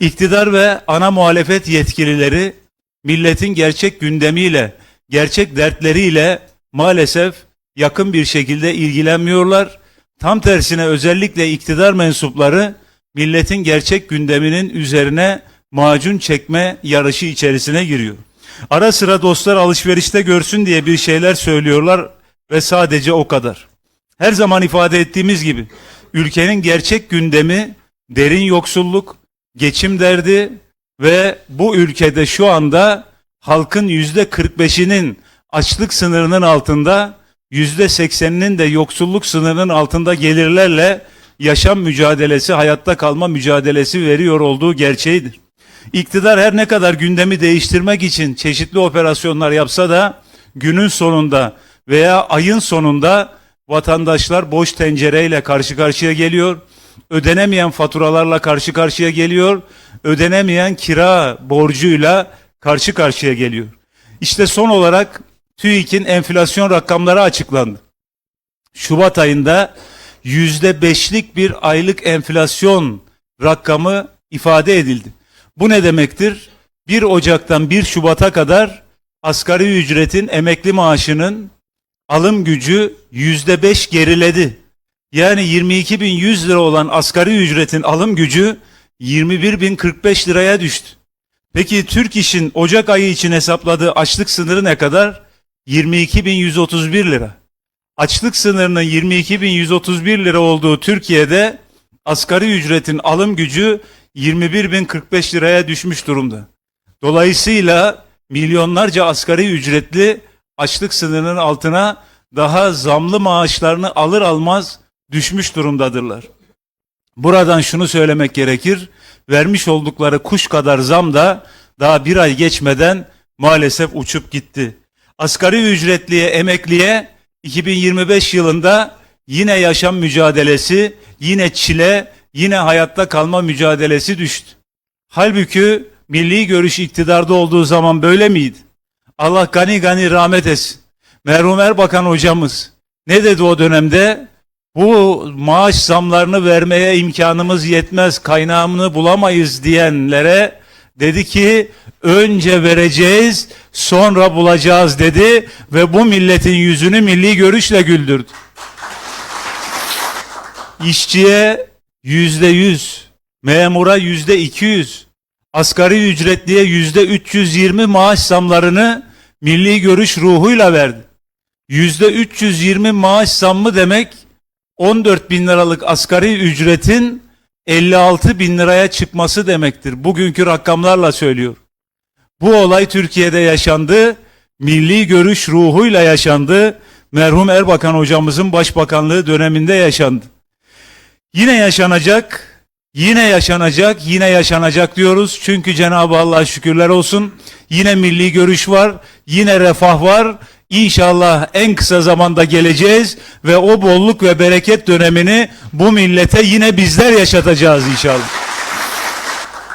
İktidar ve ana muhalefet yetkilileri milletin gerçek gündemiyle, gerçek dertleriyle maalesef yakın bir şekilde ilgilenmiyorlar. Tam tersine özellikle iktidar mensupları milletin gerçek gündeminin üzerine macun çekme yarışı içerisine giriyor. Ara sıra dostlar alışverişte görsün diye bir şeyler söylüyorlar ve sadece o kadar. Her zaman ifade ettiğimiz gibi ülkenin gerçek gündemi derin yoksulluk, geçim derdi ve bu ülkede şu anda halkın yüzde 45'inin açlık sınırının altında, yüzde 80'inin de yoksulluk sınırının altında gelirlerle yaşam mücadelesi, hayatta kalma mücadelesi veriyor olduğu gerçeğidir. İktidar her ne kadar gündemi değiştirmek için çeşitli operasyonlar yapsa da günün sonunda veya ayın sonunda vatandaşlar boş tencereyle karşı karşıya geliyor. Ödenemeyen faturalarla karşı karşıya geliyor. Ödenemeyen kira borcuyla karşı karşıya geliyor. İşte son olarak TÜİK'in enflasyon rakamları açıklandı. Şubat ayında yüzde beşlik bir aylık enflasyon rakamı ifade edildi. Bu ne demektir? 1 Ocak'tan 1 Şubat'a kadar asgari ücretin emekli maaşının alım gücü yüzde beş geriledi. Yani 22.100 lira olan asgari ücretin alım gücü 21.045 liraya düştü. Peki Türk İş'in Ocak ayı için hesapladığı açlık sınırı ne kadar? 22.131 lira. Açlık sınırının 22.131 lira olduğu Türkiye'de asgari ücretin alım gücü 21.045 liraya düşmüş durumda. Dolayısıyla milyonlarca asgari ücretli açlık sınırının altına daha zamlı maaşlarını alır almaz düşmüş durumdadırlar. Buradan şunu söylemek gerekir. Vermiş oldukları kuş kadar zam da daha bir ay geçmeden maalesef uçup gitti. Asgari ücretliye, emekliye 2025 yılında yine yaşam mücadelesi, yine çile, yine hayatta kalma mücadelesi düştü. Halbuki milli görüş iktidarda olduğu zaman böyle miydi? Allah gani gani rahmet etsin. Merhum Erbakan hocamız ne dedi o dönemde? Bu maaş zamlarını vermeye imkanımız yetmez, kaynağını bulamayız diyenlere dedi ki önce vereceğiz, sonra bulacağız dedi ve bu milletin yüzünü milli görüşle güldürdü. İşçiye yüzde yüz, memura yüzde iki yüz, asgari ücretliye yüzde 320 maaş zamlarını milli görüş ruhuyla verdi. Yüzde 320 maaş zammı demek 14 bin liralık asgari ücretin 56 bin liraya çıkması demektir. Bugünkü rakamlarla söylüyor. Bu olay Türkiye'de yaşandı. Milli görüş ruhuyla yaşandı. Merhum Erbakan hocamızın başbakanlığı döneminde yaşandı. Yine yaşanacak, yine yaşanacak, yine yaşanacak diyoruz. Çünkü Cenab-ı Allah şükürler olsun. Yine milli görüş var, yine refah var. İnşallah en kısa zamanda geleceğiz ve o bolluk ve bereket dönemini bu millete yine bizler yaşatacağız inşallah.